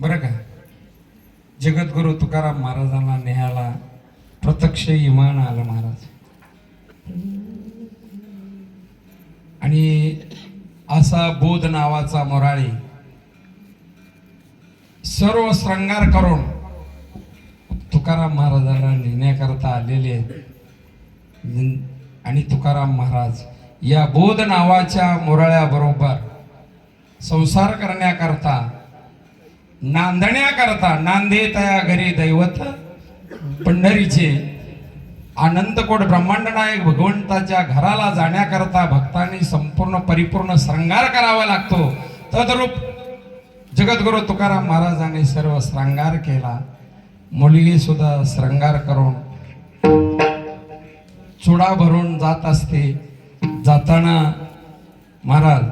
बरं का? जगद्गुरु तुकाराम महाराजांना न्यायला प्रत्यक्ष इमान आलं महाराज. आणि असा बोध नावाचा मोराळी सर्व श्रंगार करून तुकाराम महाराजांना नेण्याकरता आलेले आणि तुकाराम महाराज या बोध नावाच्या मोराळ्याबरोबर संसार करण्याकरता नांदण्याकरता नांदे तया घरी दैवत पंढरीचे अनंतकोट ब्रह्मांडनायक भगवंताच्या घराला जाण्याकरता भक्तांनी संपूर्ण परिपूर्ण श्रंगार करावा लागतो. तद्रूप जगद्गुरु तुकाराम महाराजांनी सर्व श्रंगार केला. मुलगी सुद्धा श्रंगार करून चुडा भरून जात असते. जाताना महाराज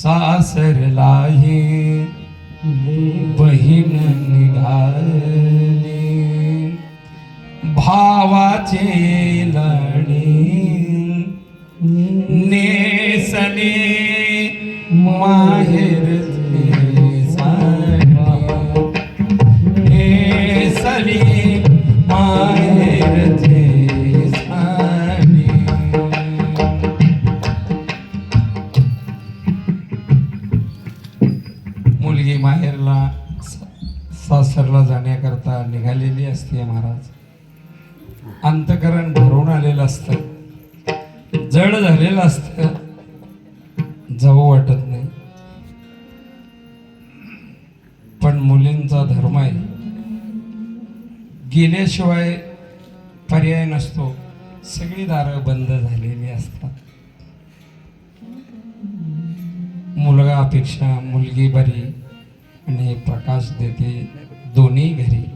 सासरलाही बहीण निघाली. भावाचे लाडी नेसले मा मुलगी माहेरला सासरला जाण्याकरता निघालेली असते महाराज. अंतकरण भरून आलेलं असतं. जड झालेलं असतं. जाऊ वाटत नाही. पण मुलींचा धर्म आहे. गेल्याशिवाय पर्याय नसतो. सगळी दारं बंद झालेली असतात. मुलगा अपेक्षा मुलगी बरी. आणि प्रकाश देते दोन्ही घरी.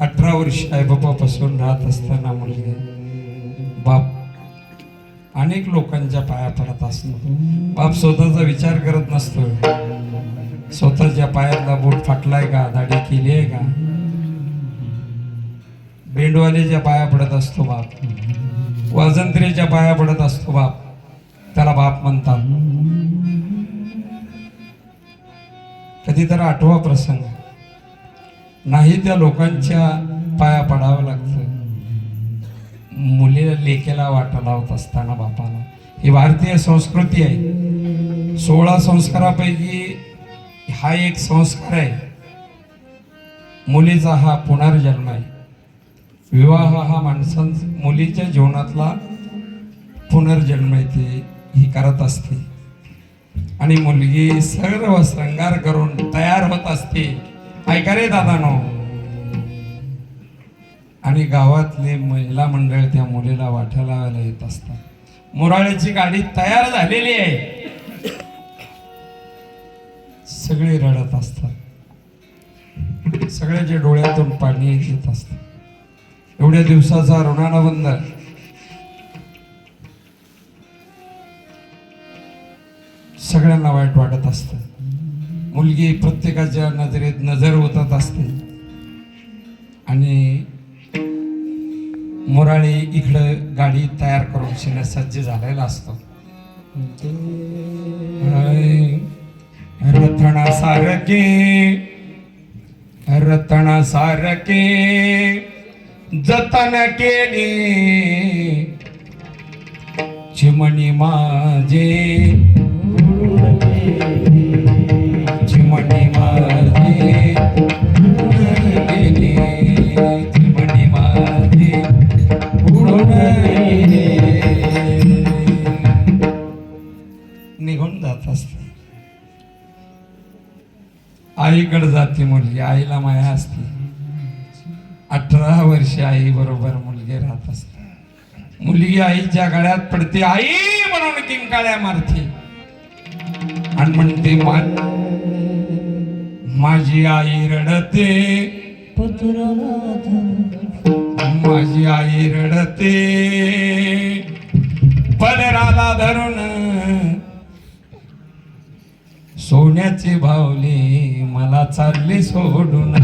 अठरा वर्ष आईबापापासून राहत असताना मुलगी बाप अनेक लोकांच्या पाया पडत असतो. बाप स्वतःचा विचार करत नसतो स्वतःच्या पायातला बोट फाटलाय का? दाढी केली आहे का? बेंडवालेच्या पाया पडत असतो बाप. वाजंत्रीच्या पाया पडत असतो बाप. त्याला बाप म्हणतात कधी तर आठवा प्रसंग. नाही त्या लोकांच्या पाया पडावं लागतं. मुलीला लेकेला वाटा लावत असताना बापाला. ही भारतीय संस्कृती आहे. सोळा संस्कारापैकी हा एक संस्कार आहे. मुलीचा हा पुनर्जन्म आहे. विवाह हा माणसां मुलीच्या जीवनातला पुनर्जन्म आहे ते ही करत असते. आणि मुलगी सर्व श्रंगार करून तयार होत असते. ऐका रे दादानो. आणि गावातले महिला मंडळ त्या मुलीला वाटा लावायला येत असतात. मुराळ्याची गाडी तयार झालेली आहे. सगळे रडत असतात. सगळ्याच्या डोळ्यातून पाणी येत असत. एवढ्या दिवसाचा ऋणानुबंध. सगळ्यांना वाईट वाटत असतं. मुलगी प्रत्येकाच्या नजरेत नजर होतात असते. आणि मोराळी इकडं गाडी तयार करून शिने सज्ज झालेला असतो. रथणा सारखे रतन सारखे जतन केले. चिमणी माझे निघून जात असते. आईकडे जाते मुलगी आईला माया असते. अठरा वर्षी आई बरोबर मुलगी राहत असते. मुलगी आईच्या गळ्यात पडते आई म्हणून किंकाळ्या मारते. आणि म्हणते माझी आई रडते. माझी आई रडते. पदराला धरून सोन्याचे भावले मला चालले सोडून.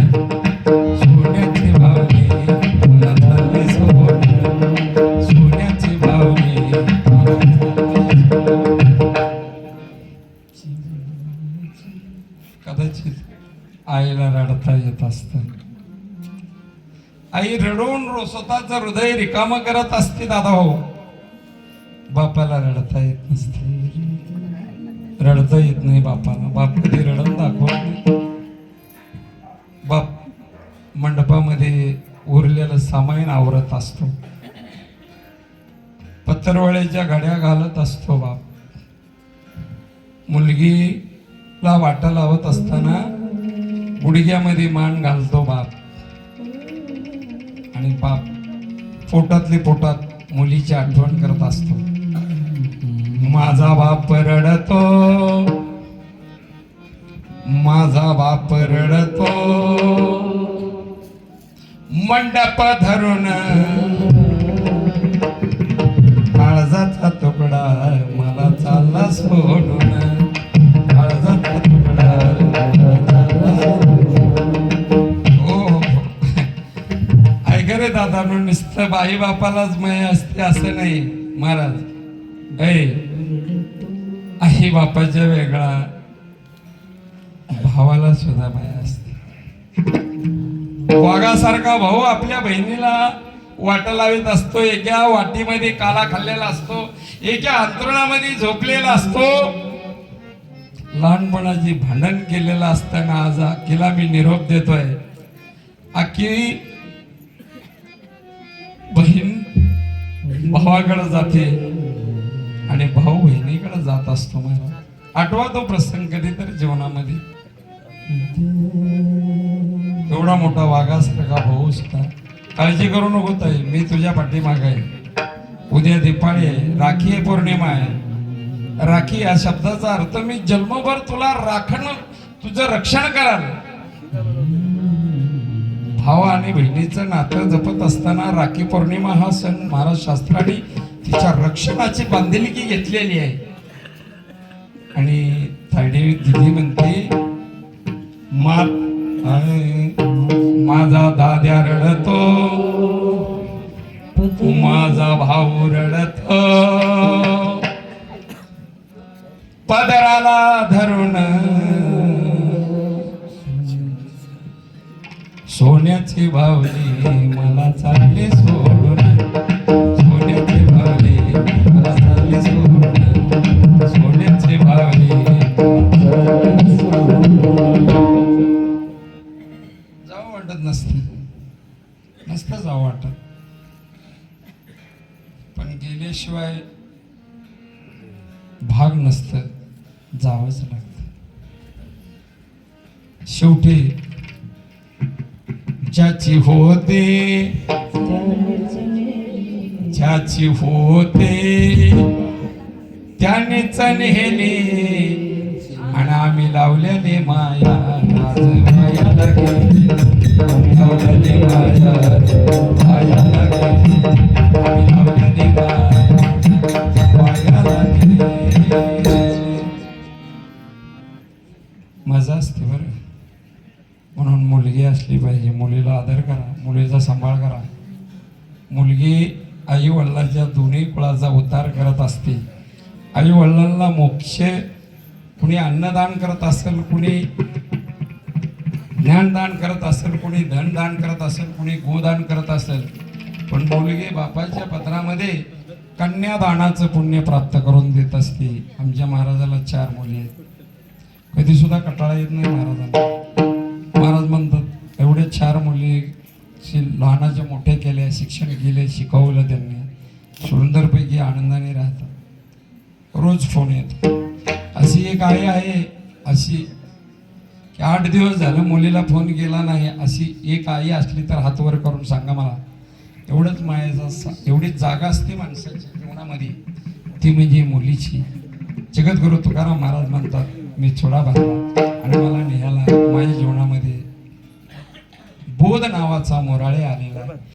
आई रडवून रो- स्वतःचं हृदय रिकाम करत असते दादा हो. बापाला रडता येत नसते. रडता येत नाही बापाला. बाप कधी रडून दाखवत नाही. बाप मंडपामध्ये उरलेलं सामायन आवरत असतो. पत्तरवळ्याच्या घड्या घालत असतो बाप. मुलगीला वाटा लावत असताना गुडघ्यामध्ये मान घालतो बाप. पोटातले पोटात मुलीची आठवण करत असतो. माझा बाप रडतो माझा बाप रडतो मंडप धरून बाई बापालाच मय असते असं नाही महाराज. ऐ आई बापाच्या वेगळा भावाला सुद्धा माया असते. वाघासारखा भाऊ आपल्या बहिणीला वाट लावित असतो एका वाटीमध्ये काला खाल्लेला असतो एका अंतरुणामध्ये झोपलेला असतो. लहानपणाची भांडण केलेलं असताना आज अखिला मी निरोप देतोय. अक्की भावाकडे जाते आणि भाऊ बहिणीकडे जात असतो मला आठवा तो प्रसंग कधीतरी जीवनामध्ये. एवढा मोठा वाघासारखा भाऊ सुद्धा काळजी करू नको ताई मी तुझ्या पाठीमाग आहे. उद्या दिपाळी आहे राखी आहे पौर्णिमा आहे. राखी या शब्दाचा अर्थ मी जन्मभर तुला राखणं तुझं रक्षण कराल. भाव आणि बहिणीचं नातं जपत असताना राखी पौर्णिमा हा सण महाराज शास्त्राने तिच्या रक्षणाची बांधिलकी घेतलेली आहे. आणि तायडे दिदी म्हणते माझा दाद्या रडतो माझा भाऊ रडतो. पदराला धरून सोन्याची भावली मला चालली सोडून. सोन्याची भावली मला चालली सोडून. सोन्याची भावली जावं वाटत नसतं. नसतं जावं वाटत. पण गेल्याशिवाय भाग नसतं जावंच लागतं. शेवटी ज्याची होते ज्याची होते त्याने चणहेले आणि आम्ही लावलेले माया माया माया मुलगी आई वडिलांच्या दोन्ही कुळाचा उद्धार करत असते. आई वडिलांना मोक्ष कुणी अन्नदान करत असेल कुणी ज्ञानदान करत असेल कुणी धनदान करत असेल कुणी गोदान करत असेल पण मुलगी बापाच्या पत्रामध्ये कन्यादानाचं पुण्य प्राप्त करून देत असते. आमच्या महाराजाला चार मुली आहेत. कधी सुद्धा कटाळा येत नाही महाराजांना. लहानाचे मोठे केले शिक्षण केले शिकवलं त्यांनी. सुंदरपैकी आनंदाने राहतात. रोज फोन येतो. अशी एक आई आहे अशी. की आठ दिवस झालं मुलीला फोन केला नाही. अशी एक आई असली तर हात वर करून सांगा मला. एवढंच मायाचा एवढी जागा असते माणसाच्या जीवनामध्ये. ती म्हणजे मुलीची. जगद्गुरु तुकाराम महाराज म्हणतात मी छोडा भाग आणि मला नेहाला माझ्या जीवनामध्ये बोध नावाचा मोराळे आलेला आहे.